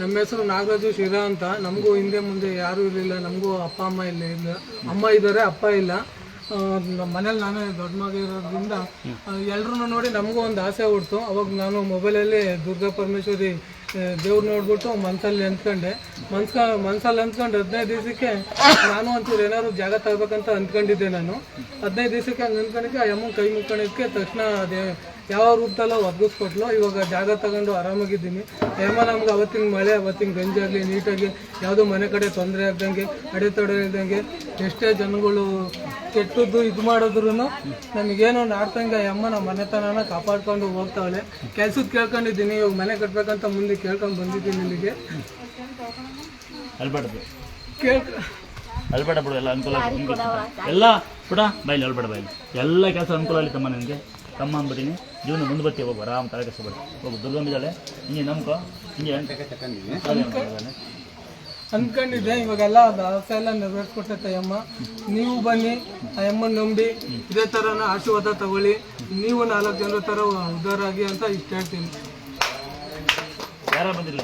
ನಮ್ಮ ಹೆಸರು ನಾಗರಾಜು ಶಿರಾ ಅಂತ. ನಮಗೂ ಹಿಂದೆ ಮುಂದೆ ಯಾರೂ ಇರಲಿಲ್ಲ. ನಮಗೂ ಅಪ್ಪ, ಅಮ್ಮ ಇಲ್ಲ ಇಲ್ಲ. ಅಮ್ಮ ಇದ್ದಾರೆ, ಅಪ್ಪ ಇಲ್ಲ. ನಮ್ಮ ಮನೇಲಿ ನಾನೇ ದೊಡ್ಡ ಮಗ ಇರೋದ್ರಿಂದ ಎಲ್ಲರೂ ನೋಡಿ ನಮಗೂ ಒಂದು ಆಸೆ ಹುಡ್ತು ಅವಾಗ ನಾನು ಮೊಬೈಲಲ್ಲಿ ದುರ್ಗಾ ಪರಮೇಶ್ವರಿ ದೇವ್ರು ನೋಡ್ಬಿಟ್ಟು ಮನ್ಸಲ್ಲಿ ಅಂದ್ಕೊಂಡೆ. ಮನ್ಸ್ಕ ಮನ್ಸಲ್ಲಿ ಅಂದ್ಕೊಂಡು ಹದಿನೈದು ದಿವಸಕ್ಕೆ ನಾನು ಒಂಚೂರು ಏನಾದ್ರು ಜಾಗ ತಗೋಬೇಕಂತ ಅಂದ್ಕೊಂಡಿದ್ದೆ ನಾನು. ಹದಿನೈದು ದಿವಸಕ್ಕೆ ಹಂಗೆ ಅಂದ್ಕೊಂಡಿದ್ದೆ ಆ ಅಮ್ಮನ ಕೈ ಮುಕ್ಕೊಂಡಿದ್ದಕ್ಕೆ ತಕ್ಷಣ ಅದೇ ಯಾವ ರೂಪದಲ್ಲೋ ಒದಗಿಸ್ಕೊಟ್ಲು, ಇವಾಗ ಜಾಗ ತಗೊಂಡು ಆರಾಮಾಗಿದ್ದೀನಿ. ಯಮ್ಮ, ನಮ್ಗೆ ಅವತ್ತಿನ ಮಳೆ, ಅವತ್ತಿನ ಗಂಜಾಗಲಿ ನೀಟಾಗಿ ಯಾವುದೋ ಮನೆ ಕಡೆ ತೊಂದರೆ ಆಗ್ದಂಗೆ, ಅಡೆತಡೆ ಇಲ್ದಂಗೆ ಎಷ್ಟೇ ಜನಗಳು ಕೆಟ್ಟದ್ದು ಇದು ಮಾಡಿದ್ರು ನಮಗೇನು ನಾಡ್ತಂಗೆ ಯಮ್ಮ ನಮ್ಮ ಮನೆತನನ ಕಾಪಾಡ್ಕೊಂಡು ಹೋಗ್ತಾವಳೆ ಕೆಲ್ಸದ ಕೇಳ್ಕೊಂಡಿದ್ದೀನಿ, ಇವಾಗ ಮನೆ ಕಟ್ಟಬೇಕಂತ ಮುಂದೆ ಕೇಳ್ಕೊಂಡು ಬಂದಿದ್ದೀನಿ ನಿಮಗೆ ಅಲ್ಬೇಡ ಕೇಳ್ಕ ಅಲ್ಬೇಡ ಬಿಡು ಎಲ್ಲ ಅನುಕೂಲ. ಎಲ್ಲ ಬಿಡ ಬೈಲಿ ಅಲ್ಬೇಡ ಬೈಲಿ. ಎಲ್ಲ ಕೆಲಸ ಅನುಕೂಲ ಆಗಲಿ ತಮ್ಮ ನಿನಗೆ. ತಮ್ಮ ಅಂದ್ಬಿಟ್ಟಿನಿ. ಜೀವನ ಮುಂದೆ ಬರ್ತೀವಿ ಹೋಗು ಆರಾಮ್ ತಲೆ ಕೆಡಿಸ್ಬೇಡ ಹೋಗು ದುರ್ಗಮ್ಮಿದ್ದಾಳೆ ಹಿಂಗೆ ನಂಬ್ಕೊ. ಹಿಂಗೆ. ಅನ್ಕೊಂಡಿದ್ದೆ ಇವಾಗೆಲ್ಲ ಆಸೆ ಎಲ್ಲ ನೆರವೇರಿಸ್ಕೊಟ್ಟೈತೆ ಅಮ್ಮ ನೀವು ಬನ್ನಿ ಆ ಅಮ್ಮನ ನಂಬಿ ಇದೇ ಥರನ ಆಶೀರ್ವಾದ ತಗೊಳ್ಳಿ. ನೀವು ನಾಲ್ಕು ಜನರ ಥರ ಉದ್ದಾರ ಆಗಿ ಅಂತ ಇಷ್ಟ ಹೇಳ್ತೀನಿ. ಯಾರ ಬಂದಿಲ್ಲ